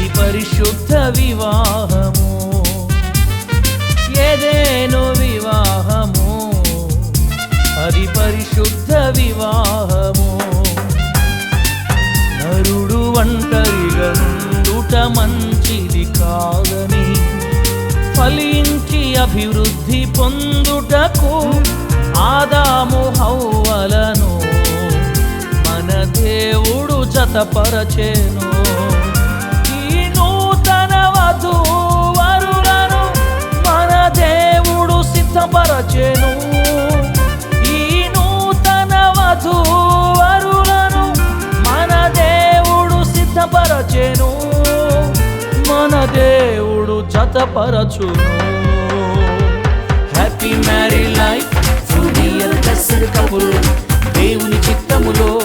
అది పరిశుద్ధ వివాహము. ఏదేను వివాహము. అది పరిశుద్ధ వివాహము. నరుడు ఒంటరిగా ఉండుట మంచిది కాదని ఫలించి అభివృద్ధి పొందుటకు ఆదాము హౌవలను మన దేవుడు జతపరచేను. దేవుడు ఈ నూతన వధూవరులను మన దేవుడు సిద్ధపరచెను. మన దేవుడు జతపరచును. హ్యాపీ మ్యారీ లైఫ్ దేవుని చిత్తములో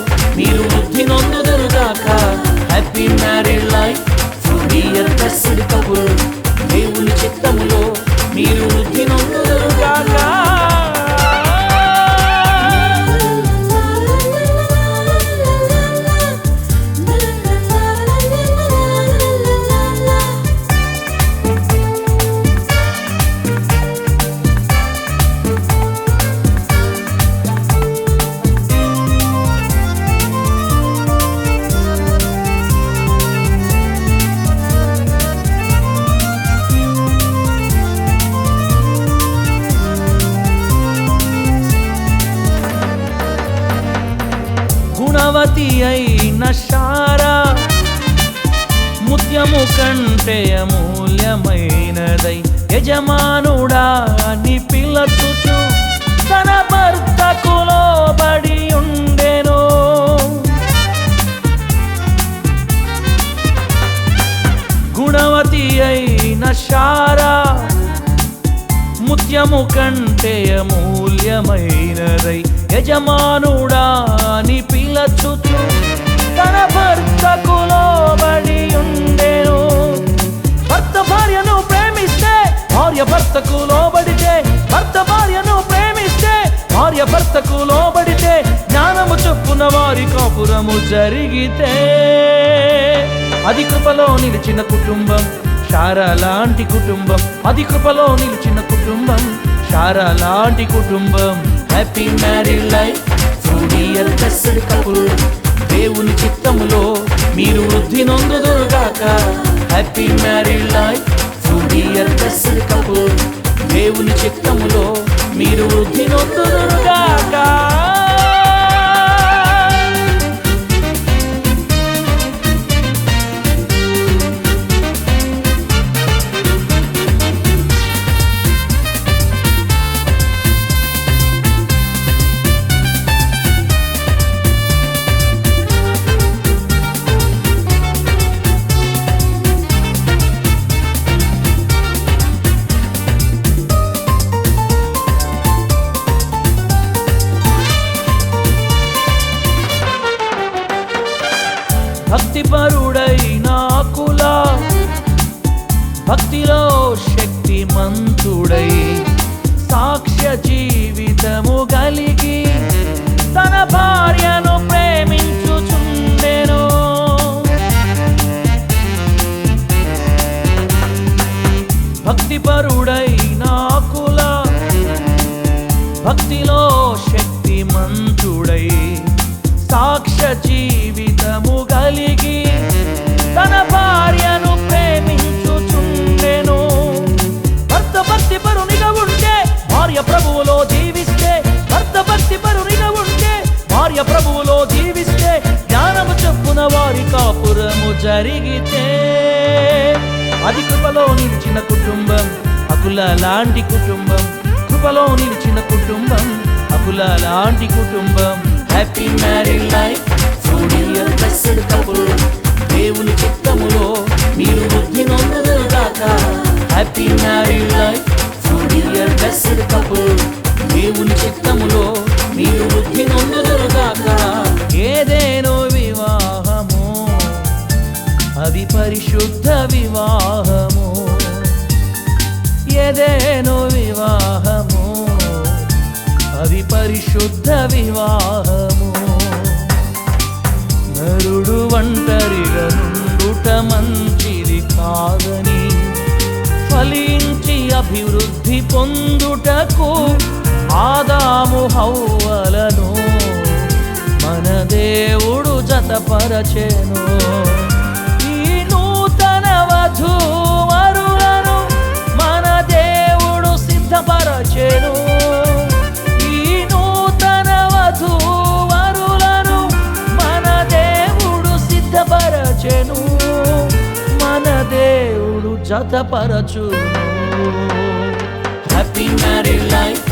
గుణవతి అయిన శారా ముత్యము కంటే అమూల్యమైనదై యజమానుడా అని పిలచుచు తన భర్తకు లోబడి ఉండెను. గుణవతి అయిన శారా ముత్యము కంటే అమూల్యమైనదై యజమానుడా అని పిలచుచు. తన భర్తకు లోబడి ఉండేను భర్త భార్యను ప్రేమిస్తే భార్య భర్తకు లోబడితే భర్త భార్యను ప్రేమిస్తే భార్య భర్తకు లోబడితే జ్ఞానము చొప్పున వారి కాపురము జరిగితే. అది కృపలో నిలిచిన కుటుంబం శారా లాంటి కుటుంబం అది కృపలో నిలిచిన కుటుంబం షారా లాంటి కుటుంబం. హ్యాపీ మ్యారీ లైఫ్ జూనియర్ కసర్ కపుల్. దేవుని చిత్తములో మీరు వృద్ధి నొందుదురుగాక హ్యాపీ మ్యారీ లైఫ్ జూనియర్ కసర్ కపుల్. దేవుని చిత్తములో మీరు వృద్ధి నొందుదురుగాక శక్తిమంతుడై సాక్ష్య జీవితము కలిగి తన భార్యను ప్రేమించుచుండెను. భక్తిపరుడైన ప్రభువులో జీవిస్తే జ్ఞానము చెప్పున వారి కాపురము జరిగితే. అది కృపలో నిలిచిన కుటుంబం అకుల లాంటి కుటుంబం. కృపలో నిలిచిన కుటుంబం అకుల లాంటి కుటుంబం. హ్యాపీ మ్యారీ లైఫ్ దేవుని చిత్తములో మీరు అది పరిశుద్ధ వివాహము. ఎదేనో వివాహము. అది పరిశుద్ధ వివాహము. నరుడు ఒంటరిగా నుండుట మంచిది కాదని ఫలించి అభివృద్ధి పొందుటకు ఆదాము హౌవలను మన దేవుడు జతపరచెను. జతపరచు. Happy married life